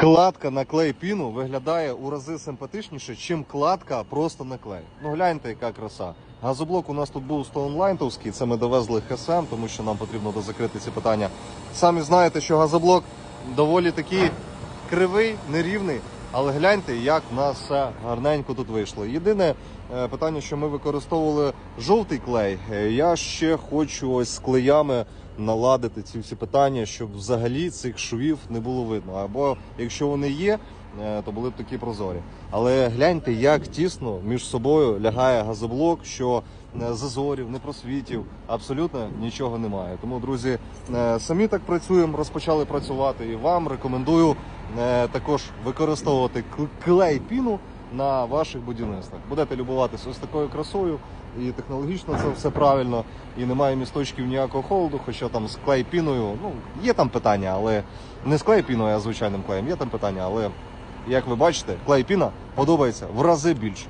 Кладка на клей піну виглядає у рази симпатичніше, чим кладка просто на клей. Ну гляньте, яка краса. Газоблок у нас тут був стоунлайнтовський, це ми довезли ХСМ, тому що нам потрібно дозакрити ці питання. Самі знаєте, що газоблок доволі такий кривий, нерівний. Але гляньте, як в нас все гарненько тут вийшло. Єдине е, питання, що ми використовували жовтий клей. Е, Я ще хочу ось з клеями наладити ці всі питання, щоб взагалі цих швів не було видно. Або якщо вони є, е, то були б такі прозорі. Але гляньте, як тісно між собою лягає газоблок, що е, зазорів, непросвітів, абсолютно нічого немає. Тому, друзі, е, самі так працюємо, розпочали працювати. І вам рекомендую також використовувати кл- клей піну на ваших будівництвах. Будете любуватися ось такою красою, і технологічно це все правильно, і немає місточків ніякого холоду, хоча там з клей піною, ну є там питання, але не з клей піною, а звичайним клеєм. Є там питання, але як ви бачите, клей піна подобається в рази більше.